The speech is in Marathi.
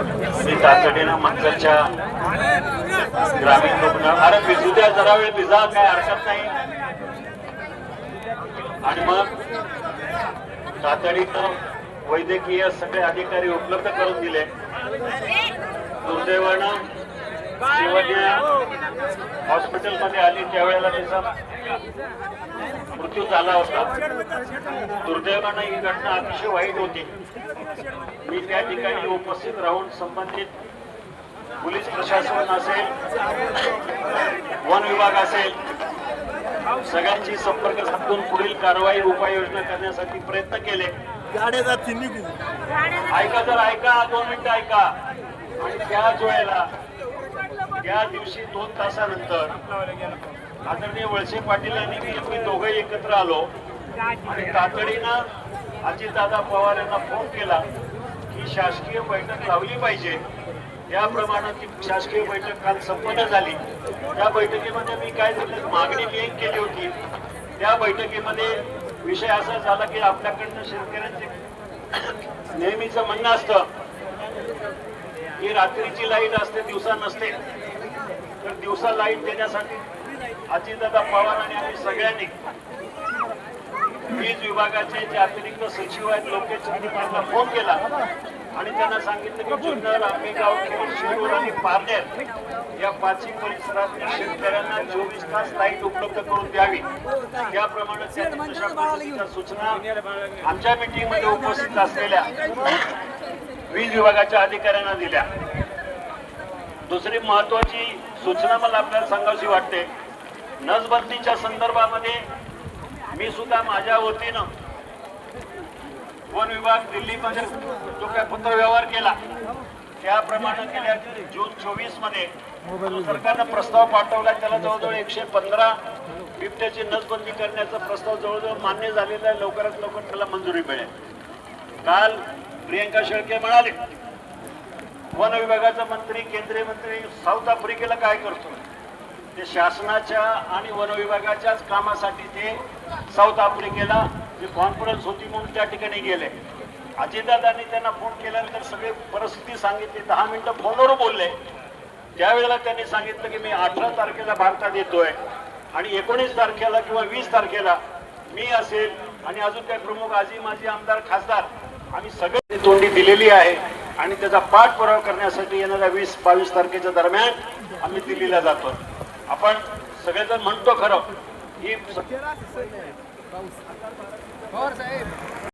मी तातडीनं मंगलच्या ग्रामीण रुग्ण अरे भिजू द्या जरा वेळ भिजा काय हरकत नाही. आणि मग तातडीनं वैद्यकीय सगळे अधिकारी उपलब्ध करून दिले. दुर्दैवानं शिवन्या हॉस्पिटलमध्ये आली त्यावेळेला तिचा मृत्यू झाला होता. दुर्दैवानं ही घटना अतिशय वाईट होती. मी त्या ठिकाणी उपस्थित राहून संबंधित पोलीस प्रशासन असेल वन विभाग असेल सगळ्यांची संपर्क साधून पुढील कारवाई उपाययोजना करण्यासाठी प्रयत्न केले. ऐका जर ऐका दोन मिनिटं ऐका. आणि त्याच वेळेला त्या दिवशी दोन तासानंतर आदरणीय वळसे पाटील आणि मी दोघं दोघे एकत्र आलो. आणि तातडीनं अजितदादा पवार यांना फोन केला की शासकीय बैठक लावली पाहिजे. त्याप्रमाणे ती शासकीय बैठक काल संपन्न झाली. त्या बैठकीमध्ये मी काय झालं मागणी मी केली होती. त्या बैठकीमध्ये विषय असा झाला की आपल्याकडनं शेतकऱ्यांचे नेहमीचं म्हणणं असतं की रात्रीची लाइट असते दिवसा नसते. तर दिवसा लाइट देण्यासाठी अजितदादा पवार आणि आम्ही सगळ्यांनी वीज विभागाचे जे अतिरिक्त सचिव आहेत लोकेश त्यांना फोन केला आणि त्यांना सांगितलं की जुन्नर आंबेगाव खेड शिरूर आणि पारनेर या पाचही परिसरात शेतकऱ्यांना चोवीस तास लाइट उपलब्ध करून द्यावी. त्याप्रमाणे त्यांनी तशा पद्धतीच्या सूचना आमच्या मीटिंगमध्ये उपस्थित असलेल्या वीज विभागाच्या अधिकाऱ्यांना दिल्या. दुसरी महत्वाची सूचना मला आपल्याला सांगावीशी वाटते. नसबंदीच्या संदर्भामध्ये मी सुद्धा माझ्या वतीनं वन विभाग दिल्लीमध्ये जो काय पत्रव्यवहार केला त्याप्रमाणे गेल्या जून चोवीसमध्ये सरकारनं प्रस्ताव पाठवला त्याला जवळजवळ एकशे पंधरा बिबट्याची नसबंदी करण्याचा प्रस्ताव जवळजवळ मान्य झालेला आहे. लवकरात लवकर त्याला मंजुरी मिळेल. काल प्रियंका शेळके म्हणाले वन विभागाचा मंत्री केंद्रीय मंत्री साऊथ आफ्रिकेला काय करतो ते शासनाच्या आणि वन विभागाच्याच कामासाठी ते साऊथ आफ्रिकेला जी कॉन्फरन्स होती म्हणून त्या ठिकाणी गेले. अजितदादांनी त्यांना फोन केल्यानंतर सगळी परिस्थिती सांगितली. दहा मिनिटं फोनवर बोलले. त्यावेळेला त्यांनी सांगितलं की मी अठरा तारखेला भारतात येतोय. आणि एकोणीस तारखेला किंवा वीस तारखेला मी असेल आणि अजून काही प्रमुख आजी माजी आमदार खासदार आम्ही सगळे तोंडी दिलेली आहे. आणि त्याचा पाठपुरावा करण्यासाठी येणाऱ्या वीस बावीस तारखेच्या दरम्यान आम्ही दिल्लीला जातो. आपण सगळेजण म्हणतो खरं. ही